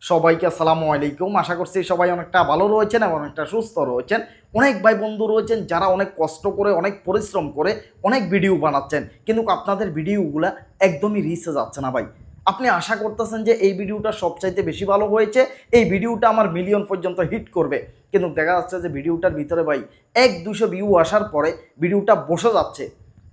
সবাইকে আসসালামু আলাইকুম। আশা করছি সবাই অনেকটা ভালো রয়েছেন এবং অনেকটা সুস্থ রয়েছেন। অনেক ভাই বন্ধু রয়েছেন যারা অনেক কষ্ট করে, অনেক পরিশ্রম করে অনেক ভিডিও বানাচ্ছেন। কিন্তু আপনাদের ভিডিওগুলো একদমই রিচে যাচ্ছে না ভাই। আপনি আশা করতেছেন যে এই ভিডিওটা সবচাইতে বেশি ভালো হয়েছে, এই ভিডিওটা আমার মিলিয়ন পর্যন্ত হিট করবে। কিন্তু দেখা যাচ্ছে যে ভিডিওটার ভিতরে ভাই, এক দুশো ভিউ আসার পরে ভিডিওটা বসে যাচ্ছে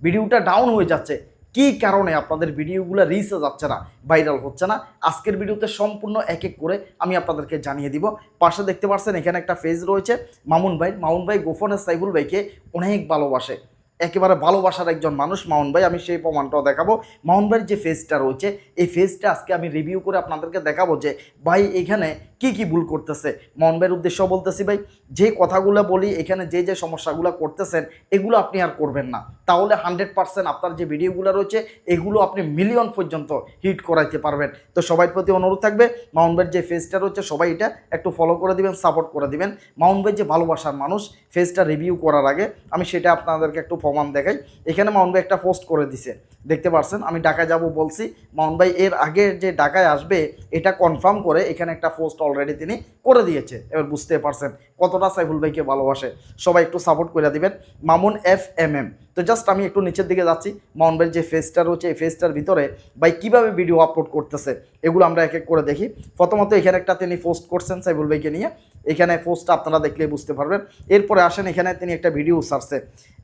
ভিডিওটা ডাউন হয়ে যাচ্ছে। কী কারণে আপনাদের ভিডিওগুলো রিচে যাচ্ছে না ভাইরাল হচ্ছে না, আজকের ভিডিওতে সম্পূর্ণ এক এক করে আমি আপনাদেরকে জানিয়ে দিব। পাশে দেখতে পাচ্ছেন, এখানে একটা ফেজ রয়েছে, মামুন ভাই। মামুন ভাই গোফনের সাইফুল ভাইকে অনেক ভালোবাসে। একেবারে ভালোবাসার একজন মানুষ মাউন ভাই, আমি সেই প্রমাণটাও দেখাবো। মাউন ভাইয়ের যে ফেজটা রয়েছে, এই ফেজটা আজকে আমি রিভিউ করে আপনাদেরকে দেখাবো যে, ভাই, এখানে কি কি ভুল করতেছে? ভাইয়ের উদ্দেশ্য বলতেছি ভাই, যে কথাগুলো বলি, এখানে যে যে সমস্যাগুলো করতেছেন, এগুলো আপনি আর করবেন না। তাহলে হান্ড্রেড পার্সেন্ট আপনার যে ভিডিওগুলো রয়েছে, এগুলো আপনি মিলিয়ন পর্যন্ত হিট করাইতে পারবেন। তো সবার প্রতি অনুরোধ থাকবে মাউন ভাইয়ের যে ফেজটা রয়েছে, সবাই এটা একটু ফলো করে দিবেন সাপোর্ট করে দিবেন। মাউন ভাই যে ভালোবাসার মানুষ, ফেজটা রিভিউ করার আগে আমি সেটা আপনাদেরকে একটু প্রমাণ দেখাই। এখানে মাউন ভাই একটা পোস্ট করে দিছে, দেখতে পারছেন? আমি ঢাকায় যাব বলছি মাউন ভাই এর আগে যে ঢাকায় আসবে, এটা কনফার্ম করে এখানে একটা পোস্ট অলরেডি তিনি করে দিয়েছে। এবার বুঝতে পারছেন কতটা সাইফুল ভাইকে ভালোবাসে। সবাই একটু সাপোর্ট করে দিবেন। মামুন এফ এম এম তো জাস্ট আমি একটু নিচের দিকে যাচ্ছি। মামুন ভাইয়ের যে ফেসটা রয়েছে, এই ফেসটার ভিতরে ভাই কীভাবে ভিডিও আপলোড করতেছে, এগুলো আমরা এক এক করে দেখি। প্রথমত এখানে একটা তিনি পোস্ট করছেন সাইফুল ভাইকে নিয়ে। এখানে পোস্টটা আপনারা দেখলে বুঝতে পারবেন। এরপরে আসেন, এখানে তিনি একটা ভিডিও সারছে।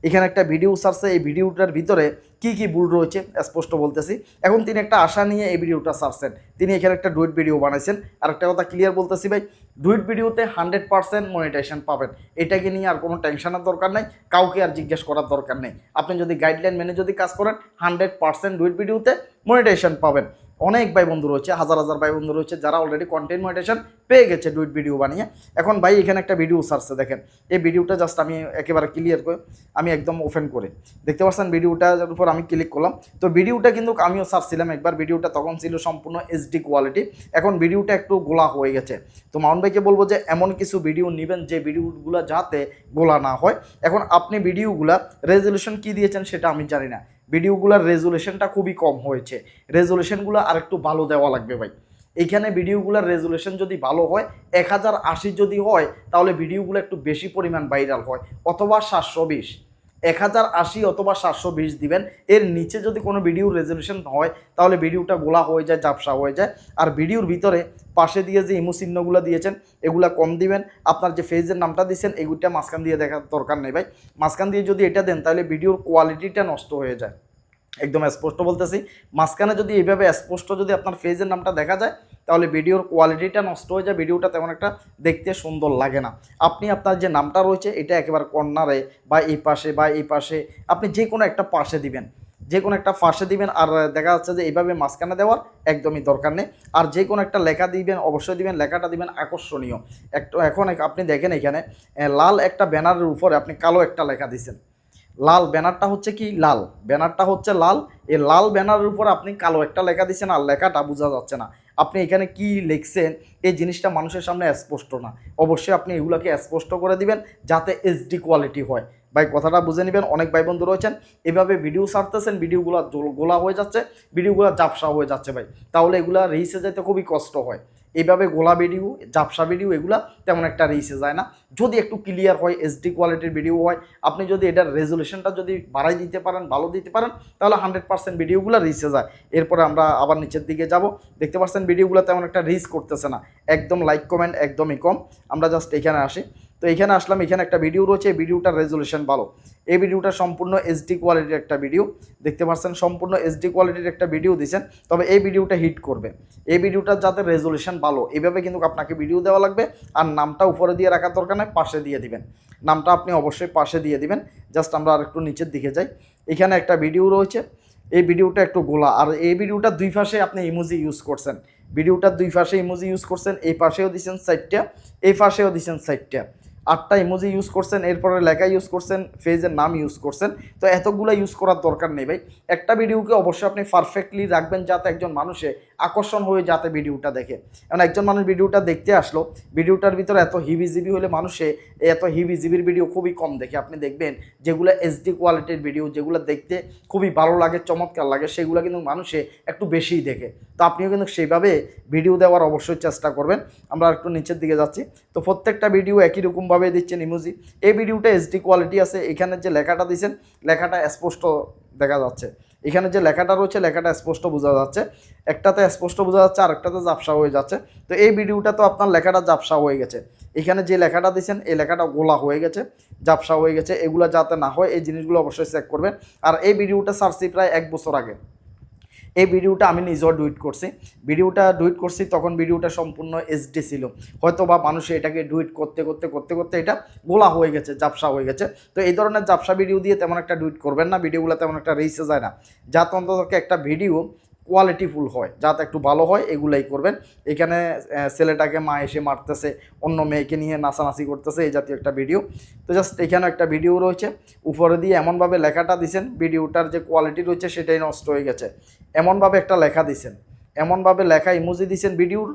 এখানে একটা ভিডিও সারছে, এই ভিডিওটার ভিতরে কি কি ভুল রয়েছে, স্পষ্ট বলতেছি। এখন তিনি একটা আশা নিয়ে এই ভিডিওটা সারছেন। তিনি এখানে একটা ডুইট ভিডিও বানাইছেন। আর একটা কথা ক্লিয়ার বলতেছি ভাই ডুইট ভিডিওতে হান্ড্রেড পার্সেন্ট মনিটাইজেশন পাবেন। এটাকে নিয়ে আর কোনো টেনশনের দরকার নেই, কাউকে আর জিজ্ঞেস করার দরকার নেই। আপনি যদি গাইডলাইন মেনে যদি কাজ করেন হান্ড্রেড পার্সেন্ট ডুইট ভিডিওতে মনিটাইজেশন পাবেন। অনেক ভাই বন্ধু রয়েছে, হাজার হাজার ভাই বন্ধু রয়েছে যারা অলরেডি কন্টেন্ট মনিটেশন পেয়ে গেছে ডুইট ভিডিও বানিয়ে। এখন ভাই এখানে একটা ভিডিও সারছে দেখেন। এই ভিডিওটা জাস্ট আমি একেবারে ক্লিয়ার করে, আমি একদম ওপেন করে। দেখতে পাচ্ছেন ভিডিওটার উপর আমি ক্লিক করলাম। তো ভিডিওটা কিন্তু আমিও সারছিলাম একবার ভিডিওটা তখন ছিল সম্পূর্ণ এইচডি কোয়ালিটি এখন ভিডিওটা একটু গোলা হয়ে গেছে। তো মাউন ভাইকে বলব যে, এমন কিছু ভিডিও নেবেন যে ভিডিওগুলো যাতে গোলা না হয়। এখন আপনি ভিডিওগুলা রেজলিউশন কি দিয়েছেন সেটা আমি জানি না। ভিডিওগুলোর রেজুলেশনটা খুবই কম হয়েছে। রেজুলেশনগুলো আর একটু ভালো দেওয়া লাগবে ভাই। এখানে ভিডিওগুলোর রেজুলেশন যদি ভালো হয়, এক হাজার আশি যদি হয়, তাহলে ভিডিওগুলো একটু বেশি পরিমাণ ভাইরাল হয়, অথবা সাতশো বিশ। এক হাজার আশি অথবা সাতশো বিশ দিবেন। এর নিচে যদি কোনো ভিডিওর রেজলিউশন হয়, তাহলে ভিডিওটা গোলা হয়ে যায় জাপসা হয়ে যায়। আর ভিডিওর ভিতরে পাশে দিয়ে যে ইমো চিহ্নগুলো দিয়েছেন, এগুলা কম দিবেন। আপনার যে ফেজের নামটা দিয়েছেন এগুলিটা মাঝখান দিয়ে দেখার দরকার নেই ভাই। মাঝখান দিয়ে যদি এটা দেন, তাহলে ভিডিওর কোয়ালিটিটা নষ্ট হয়ে যায়। একদম স্পষ্ট বলতেছি। মাঝখানে যদি এইভাবে স্পষ্ট যদি আপনার ফেজের নামটা দেখা যায় তাহলে ভিডিওর কোয়ালিটিটা নষ্ট হয়ে যায়, ভিডিওটা তেমন একটা দেখতে সুন্দর লাগে না। আপনি আপনার যে নামটা রয়েছে, এটা একেবারে কর্নারে বা এই পাশে বা এই পাশে, আপনি যে কোনো একটা পাশে দিবেন। যে কোনো একটা ফাঁসে দিবেন, আর দেখা যাচ্ছে যে এইভাবে মাঝখানে দেওয়ার একদমই দরকার নেই। আর যে কোনো একটা লেখা দিবেন, অবশ্যই দিবেন, লেখাটা দিবেন আকর্ষণীয়। একটু এখন আপনি দেখেন এখানে লাল একটা ব্যানারের উপরে আপনি কালো একটা লেখা দিছেন। লাল ব্যানারটা হচ্ছে কি? লাল। ব্যানারটা হচ্ছে লাল। এই লাল ব্যানারের উপর আপনি কালো একটা লেখা দিচ্ছেন আর লেখাটা বোঝা যাচ্ছে না। আপনি এখানে কি লিখছেন, এই জিনিসটা মানুষের সামনে স্পষ্ট না। অবশ্যই আপনি এগুলোকে স্পষ্ট করে দিবেন যাতে এইচডি কোয়ালিটি হয়। ভাই, কথাটা বুঝে নেবেন, অনেক ভাই বন্ধু রয়েছেন, এভাবে ভিডিও সারতেছেন ভিডিওগুলো গোলা হয়ে যাচ্ছে ভিডিওগুলো জাপসা হয়ে যাচ্ছে ভাই। তাহলে এগুলো রিসে যেতে খুবই কষ্ট হয়। এইভাবে গোলা ভিডিও জাপসা ভিডিও, এগুলো তেমন একটা রিসে যায় না। যদি একটু ক্লিয়ার হয় এইচডি কোয়ালিটির ভিডিও হয়, আপনি যদি এটার রেজুলেশনটা যদি বাড়াই দিতে পারেন, ভালো দিতে পারেন, তাহলে হান্ড্রেড পার্সেন্ট ভিডিওগুলো রিসে যায়। এরপরে আমরা আবার নিচের দিকে যাব। দেখতে পাচ্ছেন ভিডিওগুলো তেমন একটা রিস করতেছে না। একদম লাইক কমেন্ট একদমই কম। আমরা জাস্ট এখানে আসি। তো এখানে আসলাম, এখানে একটা ভিডিও রয়েছে, এই ভিডিওটার রেজুলেশন ভালো। এই ভিডিওটা সম্পূর্ণ এইচডি কোয়ালিটির একটা ভিডিও দেখতে পাচ্ছেন, সম্পূর্ণ এইচডি কোয়ালিটির একটা ভিডিও দিয়েছেন, তবে এই ভিডিওটা হিট করবে। এই ভিডিওটার যাতে রেজুলেশন ভালো এইভাবে কিন্তু আপনাকে ভিডিও দেওয়া লাগবে, আর নামটা উপরে দিয়ে রাখার দরকার নয় পাশে দিয়ে দিবেন। নামটা আপনি অবশ্যই পাশে দিয়ে দিবেন জাস্ট আমরা আর একটু নিচের দিকে যাই। এখানে একটা ভিডিও রয়েছে, এই ভিডিওটা একটু গোলা, আর এই ভিডিওটা দুই পাশে আপনি ইমোজি ইউজ করছেন। ভিডিওটার দুই পাশে ইমোজি ইউজ করছেন, এই পাশেও দিচ্ছেন সাইডটা এই পাশেও দিচ্ছেন সাইডটা আটটা ইমোজি ইউজ করছেন, এরপরে লেখা ইউজ করছেন ফেজের নাম ইউজ করছেন। তো এতগুলো ইউজ করার দরকার নেই ভাই। একটা ভিডিওকে অবশ্যই আপনি পারফেক্টলি রাখবেন যাতে একজন মানুষে আকর্ষণ হয়ে যাতে ভিডিওটা দেখে। এখন একজন মানুষ ভিডিওটা দেখতে আসলো, ভিডিওটার ভিতরে এত হিবি জিবি হলে মানুষে এত হিবি জিবির ভিডিও খুবই কম দেখে। আপনি দেখবেন যেগুলো এইচডি কোয়ালিটির ভিডিও যেগুলো দেখতে খুবই ভালো লাগে, চমৎকার লাগে, সেগুলো কিন্তু মানুষে একটু বেশিই দেখে। তো আপনিও কিন্তু সেইভাবে ভিডিও দেওয়ার অবশ্যই চেষ্টা করবেন। আমরা একটু নিচের দিকে যাচ্ছি। তো প্রত্যেকটা ভিডিও একই রকমভাবে দিচ্ছেন ইমোজি এই ভিডিওটা এইচডি কোয়ালিটি আছে, এখানে যে লেখাটা দিয়েছেন, লেখাটা স্পষ্ট দেখা যাচ্ছে। এখানে যে লেখাটা রয়েছে, লেখাটা স্পষ্ট বোঝা যাচ্ছে। একটাতে স্পষ্ট বোঝা যাচ্ছে আর একটাতে জাপসা হয়ে যাচ্ছে। তো এই ভিডিওটা তো আপনার লেখাটা জাপসা হয়ে গেছে। এখানে যে লেখাটা দিয়েছেন, এই লেখাটা গোলা হয়ে গেছে জাপসা হয়ে গেছে। এগুলো যাতে না হয়, এই জিনিসগুলো অবশ্যই চেক করবেন। আর এই ভিডিওটা সারছি প্রায় এক বছর আগে। এই ভিডিওটা আমি নিজেও ডুইট করছি। ভিডিওটা ডুইট করছি, তখন ভিডিওটা সম্পূর্ণ এসডি ছিল। হয়তো বা মানুষে এটাকে ডুইট করতে করতে করতে করতে এটা গোলা হয়ে গেছে, জাপসা হয়ে গেছে। তো এই ধরনের জাপসা ভিডিও দিয়ে তেমন একটা ডুইট করবেন না ভিডিওগুলো তেমন একটা রেসে যায় না। যাতে অন্তত একটা ভিডিও কোয়ালিটিফুল হয়। যাতে একটু ভালো হয়, এগুলাই করবেন। এখানে ছেলেটাকে মা এসে মারতেছে, অন্য মেয়েকে নিয়ে নাচানাচি করতেছে, এই জাতীয় একটা ভিডিও তো জাস্ট এখানে একটা ভিডিও রয়েছে। উপরে দিয়ে এমনভাবে লেখাটা দিছেন ভিডিওটার যে কোয়ালিটি রয়েছে, সেটাই নষ্ট হয়ে গেছে। এমনভাবে একটা লেখা দিছেন। এমনভাবে লেখা ইমোজি দিয়েছেন ভিডিওর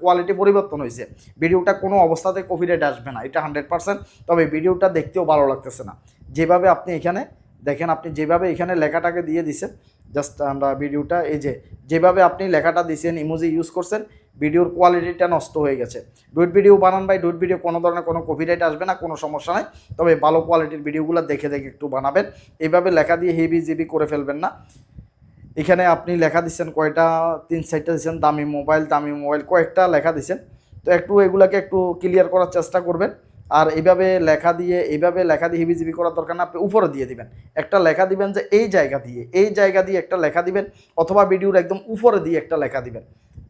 কোয়ালিটি পরিবর্তন হয়েছে। ভিডিওটা কোনো অবস্থাতে কপিরাইট আসবে না, এটা হান্ড্রেড পার্সেন্ট তবে ভিডিওটা দেখতেও ভালো লাগতেছে না। যেভাবে আপনি এখানে, দেখেন আপনি যেভাবে এখানে লেখাটাকে দিয়ে দিছেন জাস্ট আমরা ভিডিওটা, এই যে, যেভাবে আপনি লেখাটা দিয়েছেন ইমোজি ইউজ করছেন, ভিডিওর কোয়ালিটিটা নষ্ট হয়ে গেছে। ডুইট ভিডিও বানান বাই ডুইট ভিডিও কোনো ধরনের কোনো কপিরাইট আসবে না, কোনো সমস্যা নাই। তবে ভালো কোয়ালিটির ভিডিওগুলো দেখে দেখে একটু বানাবেন। এইভাবে লেখা দিয়ে হেভি জিবি করে ফেলবেন না। এখানে আপনি লেখা দিচ্ছেন কয়টা, তিন সাইডটা দিচ্ছেন, দামি মোবাইল দামি মোবাইল কয়েকটা লেখা দিচ্ছেন। তো একটু এগুলাকে একটু ক্লিয়ার করার চেষ্টা করবেন। আর এইভাবে লেখা দিয়ে, এইভাবে লেখা দিয়ে হিবিজিবি করার দরকার না, আপনি উপরে দিয়ে দিবেন। একটা লেখা দিবেন যে এই জায়গা দিয়ে, এই জায়গা দিয়ে একটা লেখা দিবেন, অথবা ভিডিওর একদম উপরে দিয়ে একটা লেখা দিবেন।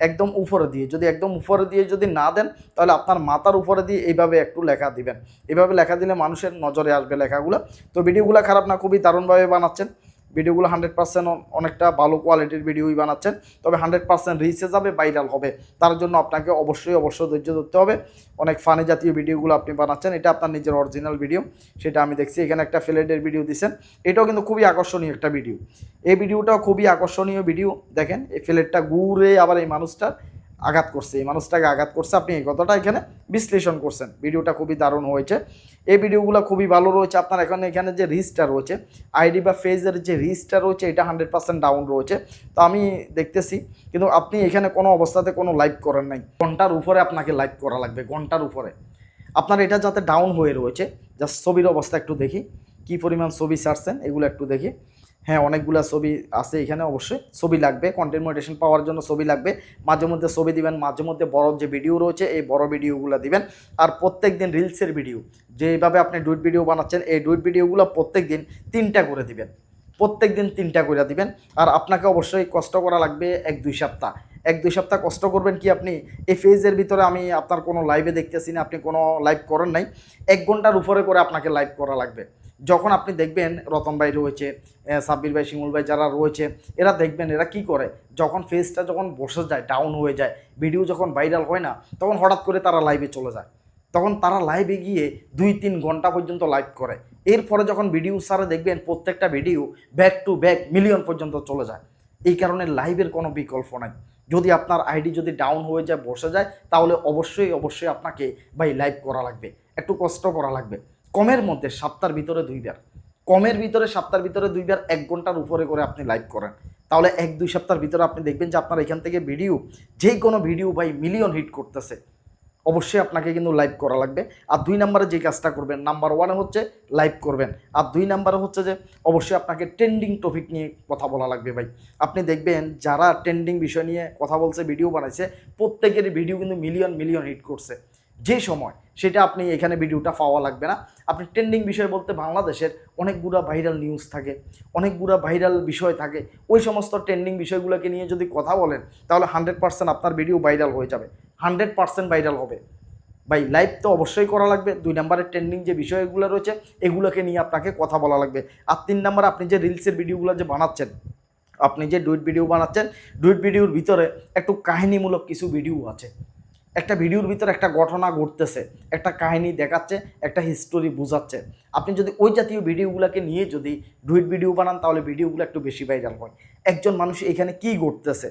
একদম উপরে দিয়ে, যদি একদম উপরে দিয়ে যদি না দেন, তাহলে আপনার মাথার উপরে দিয়ে এইভাবে একটু লেখা দিবেন। এভাবে লেখা দিলে মানুষের নজরে আসবে লেখাগুলো। তো ভিডিওগুলো খারাপ না, খুবই দারুণভাবে বানাচ্ছেন। ভিডিওগুলো হান্ড্রেড পার্সেন্ট অনেকটা ভালো কোয়ালিটির ভিডিওই বানাচ্ছেন। তবে হান্ড্রেড পার্সেন্ট রিচে যাবে ভাইরাল হবে। তার জন্য আপনাকে অবশ্যই অবশ্যই ধৈর্য ধরতে হবে। অনেক ফানি জাতীয় ভিডিওগুলো আপনি বানাচ্ছেন, এটা আপনার নিজের অরিজিনাল ভিডিও সেটা আমি দেখছি। এখানে একটা ফ্লেডের ভিডিও দিচ্ছেন এটাও কিন্তু খুবই আকর্ষণীয় একটা ভিডিও এই ভিডিওটাও খুবই আকর্ষণীয় ভিডিও দেখেন, এই ফ্লেটটা ঘুরে আবার এই মানুষটা আঘাত করছে, এই মানুষটাকে আঘাত করছে। আপনি এই কথাটা এখানে বিশ্লেষণ করছেন। ভিডিওটা খুবই দারুণ হয়েছে। এই ভিডিওগুলো খুবই ভালো রয়েছে। আপনার এখন এখানে যে রিচটা রয়েছে আইডি বা ফেজের যে রিচটা রয়েছে, এটা হান্ড্রেড পার্সেন্ট ডাউন রয়েছে। তো আমি দেখতেছি, কিন্তু আপনি এখানে কোনো অবস্থাতে কোনো লাইভ করেন নাই। ঘণ্টার উপরে আপনাকে লাইভ করা লাগবে, ঘণ্টার উপরে। আপনার এটা যাতে ডাউন হয়ে রয়েছে জাস্ট ছবির অবস্থা একটু দেখি। কি পরিমাণ ছবি ছাড়ছেন, এগুলো একটু দেখি। হ্যাঁ অনেকগুলো ছবি আছে এখানে অবশ্যই। ছবি লাগবে কন্টেন্ট মোটিভেশন পাওয়ার জন্য ছবি লাগবে। মাঝে মধ্যে ছবি দিবেন, মাঝে মধ্যে বড় যে ভিডিও রয়েছে, এই বড় ভিডিওগুলো দিবেন। আর প্রত্যেক দিন রিলসের ভিডিও যেভাবে আপনি ডুইট ভিডিও বানাচ্ছেন, এই ডুইট ভিডিওগুলো প্রত্যেক দিন তিনটা করে দিবেন। প্রত্যেক দিন তিনটা করে দিবেন। আর আপনাকে অবশ্যই কষ্ট করা লাগবে এক দুই সপ্তাহ। এক দুই সপ্তাহ কষ্ট করবেন কি আপনি? এই ফেজের ভিতরে আমি আপনার কোনো লাইভে দেখতেছি না, আপনি কোনো লাইভ করেন নাই। এক ঘণ্টার উপরে করে আপনাকে লাইভ করা লাগবে। যখন আপনি দেখবেন রতন ভাই রয়েছে সাব্বির ভাই, শিমুল ভাই যারা রয়েছে, এরা দেখবেন এরা কি করে? যখন ফেজটা যখন বসে যায় ডাউন হয়ে যায় ভিডিও যখন ভাইরাল হয় না, তখন হঠাৎ করে তারা লাইভে চলে যায়। তখন তারা লাইভে গিয়ে দুই তিন ঘণ্টা পর্যন্ত লাইভ করে। এরপরে যখন ভিডিও সারে দেখবেন, প্রত্যেকটা video back to back million পর্যন্ত চলে যায়। এই কারণে লাইভের কোনো বিকল্প নাই। যদি আপনার আইডি যদি ডাউন হয়ে যায়, বসে যায়, তাহলে অবশ্যই অবশ্যই আপনাকে ভাই লাইভ করা লাগবে। একটু কষ্ট করা লাগবে। কমের মধ্যে সপ্তাহের ভিতরে দুইবার। কমের ভিতরে, সপ্তাহের ভিতরে দুইবার এক ঘণ্টার উপরে করে আপনি লাইভ করেন। তাহলে এক, দুই সপ্তাহের ভিতরে আপনি দেখবেন যে আপনার এখান থেকে ভিডিও যে কোনো ভিডিও ভাই মিলিয়ন হিট করতেছে। অবশ্যই আপনাকে কিন্তু লাইভ করা লাগবে। আর দুই নম্বরে যে কাজটা করবেন নাম্বার ওয়ানে হচ্ছে লাইভ করবেন। আর দুই নাম্বারে হচ্ছে যে অবশ্যই আপনাকে ট্রেন্ডিং টপিক নিয়ে কথা বলা লাগবে ভাই। আপনি দেখবেন যারা ট্রেন্ডিং বিষয় নিয়ে কথা বলছে ভিডিও বানাইছে প্রত্যেকের ভিডিও কিন্তু মিলিয়ন মিলিয়ন হিট করছে। যে সময় সেটা আপনি এখানে ভিডিওটা পাওয়া লাগবে না। আপনি ট্রেন্ডিং বিষয় বলতে বাংলাদেশের অনেকগুলো ভাইরাল নিউজ থাকে, অনেকগুলো ভাইরাল বিষয় থাকে। ওই সমস্ত ট্রেন্ডিং বিষয়গুলোকে নিয়ে যদি কথা বলেন, তাহলে হান্ড্রেড পার্সেন্ট আপনার ভিডিও ভাইরাল হয়ে যাবে। হান্ড্রেড পার্সেন্ট ভাইরাল হবে। ভাই লাইভ তো অবশ্যই করা লাগবে। দুই নম্বরের ট্রেন্ডিং যে বিষয়গুলো রয়েছে, এগুলোকে নিয়ে আপনাকে কথা বলা লাগবে। আর তিন নম্বর, আপনি যে রিলসের ভিডিওগুলো যে বানাচ্ছেন, আপনি যে ডুইট ভিডিও বানাচ্ছেন ডুইট ভিডিওর ভিতরে একটু কাহিনীমূলক কিছু ভিডিও আছে। একটা ভিডিওর ভিতরে একটা ঘটনা ঘটতেছে, একটা কাহিনী দেখাচ্ছে, একটা হিস্টোরি বোঝাচ্ছে। আপনি যদি ওই জাতীয় ভিডিওগুলোকে নিয়ে যদি ডুইট ভিডিও বানান, তাহলে ভিডিওগুলো একটু বেশি ভাইরাল হয়। একজন মানুষ এখানে কি ঘটতেছে?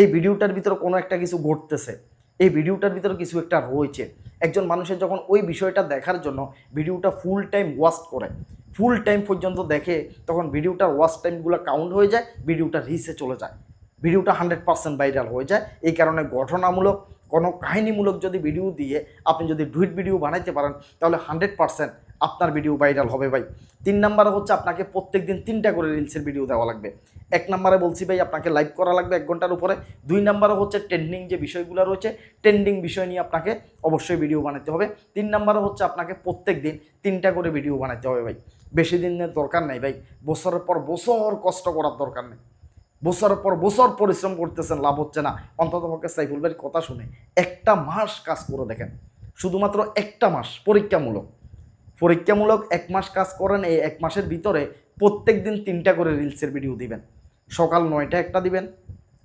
এই ভিডিওটার ভিতরে কোনো একটা কিছু ঘটতেছে। এই ভিডিওটার ভিতরে কিছু একটা রয়েছে। একজন মানুষের যখন ওই বিষয়টা দেখার জন্য ভিডিওটা ফুল টাইম ওয়াচ করে ফুল টাইম পর্যন্ত দেখে তখন ভিডিওটার ওয়াচ টাইমগুলো কাউন্ট হয়ে যায়, ভিডিওটা রিসে চলে যায়। ভিডিওটা হান্ড্রেড পার্সেন্ট ভাইরাল হয়ে যায়। এই কারণে ঘটনামূলক কোনো কাহিনীমূলক যদি ভিডিও দিয়ে আপনি যদি ডুইট ভিডিও বানাইতে পারেন, তাহলে হান্ড্রেড পার্সেন্ট আপনার ভিডিও ভাইরাল হবে ভাই। তিন নাম্বারে হচ্ছে আপনাকে প্রত্যেক দিন তিনটা করে রিলসের ভিডিও দেওয়া লাগবে। এক নম্বরে বলছি ভাই, আপনাকে লাইভ করা লাগবে এক ঘণ্টার উপরে। দুই নম্বরে হচ্ছে ট্রেন্ডিং যে বিষয়গুলো রয়েছে ট্রেন্ডিং বিষয় নিয়ে আপনাকে অবশ্যই ভিডিও বানাতে হবে। তিন নম্বরে হচ্ছে আপনাকে প্রত্যেক দিন তিনটা করে ভিডিও বানাতে হবে ভাই। বেশি দিনের দরকার নেই ভাই। বছরের পর বছর কষ্ট করার দরকার নেই। বছরের পর বছর পরিশ্রম করতেছেন, লাভ হচ্ছে না। অন্তত পক্ষে সাইফুল ভাইয়ের কথা শুনে একটা মাস কাজ করে দেখেন। শুধুমাত্র একটা মাস, পরীক্ষামূলক। পরীক্ষামূলক এক মাস কাজ করেন, এই এক মাসের ভিতরে প্রত্যেক দিন তিনটা করে রিলসের ভিডিও দিবেন। সকাল নয়টা একটা দিবেন,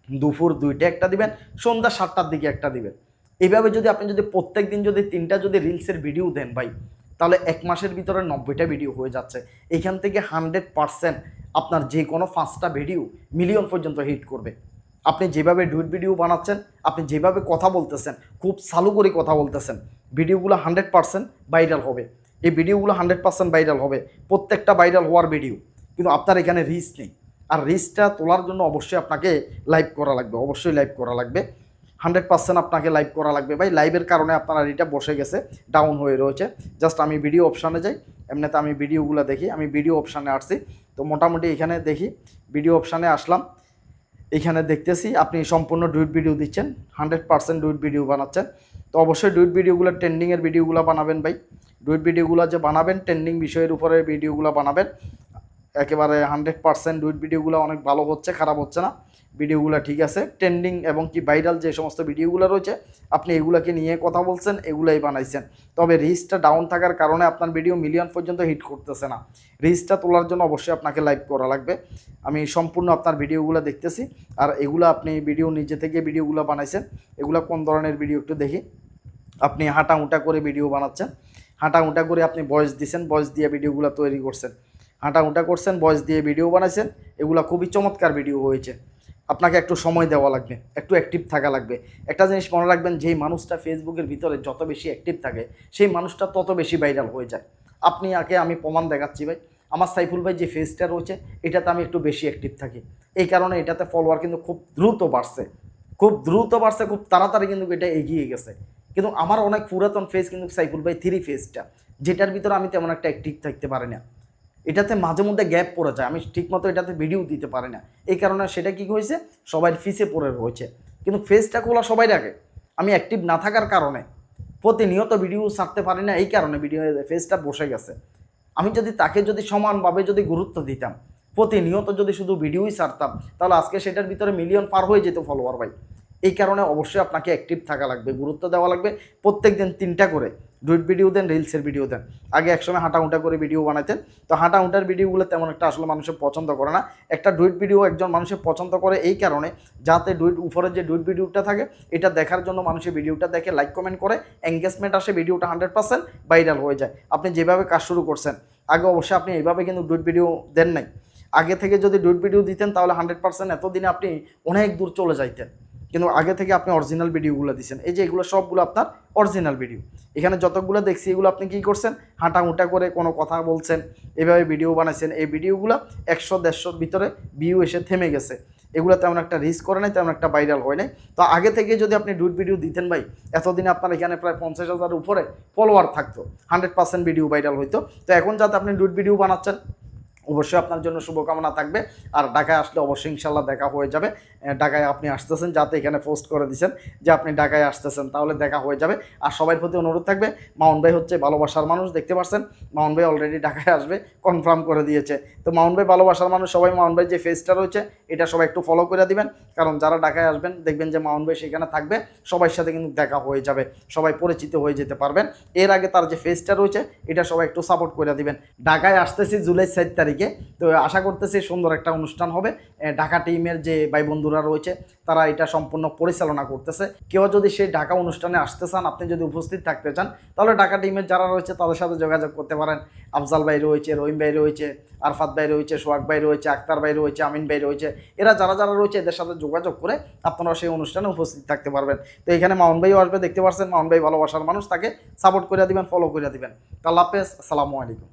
দুপুর দুইটা একটা দিবেন, সন্ধ্যা সাতটার দিকে একটা দিবেন। এভাবে যদি আপনি যদি প্রত্যেক দিন যদি তিনটা যদি রিলসের ভিডিও দেন ভাই, তাহলে এক মাসের ভিতরে নব্বইটা ভিডিও হয়ে যাচ্ছে। এখান থেকে হান্ড্রেড পারসেন্ট আপনার যে কোনো পাঁচটা ভিডিও মিলিয়ন পর্যন্ত হিট করবে। আপনি যেভাবে ডুইট ভিডিও বানাচ্ছেন, আপনি যেভাবে কথা বলতেছেন, খুব চালু করে কথা বলতেছেন ভিডিওগুলো হান্ড্রেড পারসেন্ট ভাইরাল হবে। এই ভিডিওগুলো হান্ড্রেড পারসেন্ট ভাইরাল হবে, প্রত্যেকটা ভাইরাল হওয়ার ভিডিও কিন্তু আপনার এখানে রিচ নেই। আর রিচটা তোলার জন্য অবশ্যই আপনাকে লাইভ করা লাগবে, অবশ্যই লাইভ করা লাগবে। হান্ড্রেড পার্সেন্ট আপনাকে লাইভ করা লাগবে। ভাই লাইভের কারণে আপনার আইডিটা বসে গেছে ডাউন হয়ে রয়েছে। জাস্ট আমি ভিডিও অপশানে যাই, এমনিতে আমি ভিডিওগুলো দেখি, আমি ভিডিও অপশানে আসছি। তো মোটামুটি এখানে দেখি ভিডিও অপশানে আসলাম। এখানে দেখতেছি আপনি সম্পূর্ণ ডুইট ভিডিও দিচ্ছেন হান্ড্রেড পার্সেন্ট ডুইট ভিডিও বানাচ্ছেন। তো অবশ্যই ডুইট ভিডিওগুলো ট্রেন্ডিংয়ের ভিডিওগুলো বানাবেন ভাই। ডুইট ভিডিওগুলো যে বানাবেন ট্রেন্ডিং বিষয়ের উপরে ভিডিওগুলো বানাবেন। একেবারে হান্ড্রেড পার্সেন্ট ডুইট ভিডিওগুলো অনেক ভালো হচ্ছে, খারাপ হচ্ছে না। ভিডিওগুলো ঠিক আছে ট্রেন্ডিং এবং কি ভাইরাল যে সমস্ত ভিডিওগুলো রয়েছে, আপনি এগুলোকে নিয়ে কথা বলছেন, এগুলাই বানাইছেন। তবে রিচটা ডাউন থাকার কারণে আপনার ভিডিও মিলিয়ন পর্যন্ত হিট করতেছে না। রিচটা তোলার জন্য অবশ্যই আপনাকে লাইভ করা লাগবে। আমি সম্পূর্ণ আপনার ভিডিওগুলো দেখতেছি, আর এগুলো আপনি ভিডিও নিজে থেকে ভিডিওগুলো বানাইছেন, এগুলো কোন ধরনের ভিডিও একটু দেখি। আপনি হাঁটা উঁটা করে ভিডিও বানাচ্ছেন হাঁটা উঁটা করে আপনি ভয়েস দিছেন ভয়েস দিয়ে ভিডিওগুলো তৈরি করছেন। হাঁটা উঁটা করছেন ভয়েস দিয়ে ভিডিও বানাইছেন, এগুলো খুবই চমৎকার ভিডিও হয়েছে। আপনাকে একটু সময় দেওয়া লাগবে, একটু অ্যাক্টিভ থাকা লাগবে। একটা জিনিস মনে রাখবেন, যেই মানুষটা ফেসবুকের ভিতরে যত বেশি অ্যাক্টিভ থাকে, সেই মানুষটা তত বেশি ভাইরাল হয়ে যায়। আপনি আগে আমি প্রমাণ দেখাচ্ছি ভাই, আমার সাইফুল ভাই যে ফেসটা রয়েছে, এটাতে আমি একটু বেশি অ্যাক্টিভ থাকি। এই কারণে এটাতে ফলোয়ার কিন্তু খুব দ্রুত বাড়ছে। খুব দ্রুত বাড়ছে, খুব তাড়াতাড়ি কিন্তু এটা এগিয়ে গেছে। কিন্তু আমার অনেক পুরাতন ফেস কিন্তু সাইফুল ভাই থ্রি ফেসটা যেটার ভিতরে আমি তেমন একটা অ্যাক্টিভ থাকতে পারি না। এটাতে মাঝে মধ্যে গ্যাপ পড়ে যায়। আমি ঠিকমতো এটাতে ভিডিও দিতে পারি না। এই কারণে সেটা কি হয়েছে? সবাই ফিসে পড়ে রয়েছে। কিন্তু ফেসটা খোলা সবাই রাখে। আমি অ্যাক্টিভ না থাকার কারণে প্রতিনিয়ত ভিডিও ছাড়তে পারি না। এই কারণে ভিডিও ফেসটা বসে গেছে। আমি যদি তাকে যদি সমানভাবে যদি গুরুত্ব দিতাম, প্রতিনিয়ত যদি শুধু ভিডিওই ছাড়তাম, তাহলে আজকে সেটার ভিতরে মিলিয়ন পার হয়ে যেত ফলোয়ার ভাই। এই কারণে অবশ্যই আপনাকে অ্যাক্টিভ থাকা লাগবে, গুরুত্ব দেওয়া লাগবে। প্রত্যেক দিন তিনটা করে। ডুইট ভিডিও দেন, রিলসের ভিডিও দেন। আগে একসময় হাঁটা উঁটা করে ভিডিও বানাতেন। তো হাঁটা উঁটার ভিডিওগুলো তেমন একটা আসলে মানুষের পছন্দ করে না। একটা ডুইট ভিডিও একজন মানুষের পছন্দ করে এই কারণে যাতে ডুইট উপরের যে ডুইট ভিডিওটা থাকে, এটা দেখার জন্য মানুষের ভিডিওটা দেখে লাইক কমেন্ট করে এঙ্গেজমেন্ট আসে, ভিডিওটা হান্ড্রেড পার্সেন্ট ভাইরাল হয়ে যায়। আপনি যেভাবে কাজ শুরু করছেন, আগে অবশ্যই আপনি এইভাবে কিন্তু ডুইট ভিডিও দেন নাই। আগে থেকে যদি ডুইট ভিডিও দিতেন, তাহলে হান্ড্রেড পার্সেন্ট এতদিনে আপনি অনেক দূর চলে যাইতেন। কিন্তু আগে থেকে আপনি অরিজিনাল ভিডিওগুলো দিচ্ছেন এই যে এগুলো সবগুলো আপনার অরিজিনাল ভিডিও এখানে যতগুলো দেখছি, এগুলো আপনি কী করছেন? হাঁটা উঁটা করে কোনো কথা বলছেন, এভাবে ভিডিও বানাইছেন, এই ভিডিওগুলো একশো, দেড়শোর ভিতরে ভিউ এসে থেমে গেছে। এগুলো তেমন একটা রিস্ক করে নাই, তেমন একটা ভাইরাল হয় নাই। তো আগে থেকে যদি আপনি ডুট ভিডিও দিতেন ভাই, এতদিনে আপনার এখানে প্রায় পঞ্চাশ হাজার উপরে ফলোয়ার থাকতো। হান্ড্রেড পার্সেন্ট ভিডিও ভাইরাল হইতো। তো এখন যাতে আপনি ডুট ভিডিও বানাচ্ছেন অবশ্যই আপনার জন্য শুভকামনা থাকবে। আর ঢাকায় আসলে অবশ্যই ইনশাল্লাহ দেখা হয়ে যাবে। ঢাকায় আপনি আসতেছেন, যাতে এখানে পোস্ট করে দিয়েছেন যে আপনি ঢাকায় আসতেছেন, তাহলে দেখা হয়ে যাবে। আর সবার প্রতি অনুরোধ থাকবে মাউন ভাই হচ্ছে ভালোবাসার মানুষ, দেখতে পাচ্ছেন মাউন ভাই অলরেডি ঢাকায় আসবে কনফার্ম করে দিয়েছে। তো মাউন ভাই ভালোবাসার মানুষ, সবাই মাউন ভাই যে ফেসটা রয়েছে, এটা সবাই একটু ফলো করে দিবেন। কারণ যারা ঢাকায় আসবেন, দেখবেন যে মাউন ভাই সেখানে থাকবে সবার সাথে কিন্তু দেখা হয়ে যাবে, সবাই পরিচিত হয়ে যেতে পারবেন। এর আগে তার যে ফেসটা রয়েছে, এটা সবাই একটু সাপোর্ট করে দিবেন। ঢাকায় আসতেছি জুলাই সাত তারিখে। তারিখে তো আশা করতেছি সুন্দর একটা অনুষ্ঠান হবে। ঢাকা টিমের যে ভাই বন্ধুরা রয়েছে, তারা এটা সম্পূর্ণ পরিচালনা করতেছে। কেউ যদি সেই ঢাকা অনুষ্ঠানে আসতে চান, আপনি যদি উপস্থিত থাকতে চান, তাহলে ঢাকা টিমের যারা রয়েছে, তাদের সাথে যোগাযোগ করতে পারেন। আফজাল ভাই রয়েছে, রহিম ভাই রয়েছে, আরফাত ভাই রয়েছে, সোহাগ ভাই রয়েছে আক্তার ভাই রয়েছে, আমিন ভাই রয়েছে। এরা যারা যারা রয়েছে, এদের সাথে যোগাযোগ করে আপনারা সেই অনুষ্ঠানে উপস্থিত থাকতে পারবেন। তো এখানে মাউন ভাইও আসবে, দেখতে পাচ্ছেন মাউন ভাই ভালোবাসার মানুষ, তাকে সাপোর্ট করে দিবেন ফলো করে দিবেন। তো আল্লাহ আসসালামু আলাইকুম।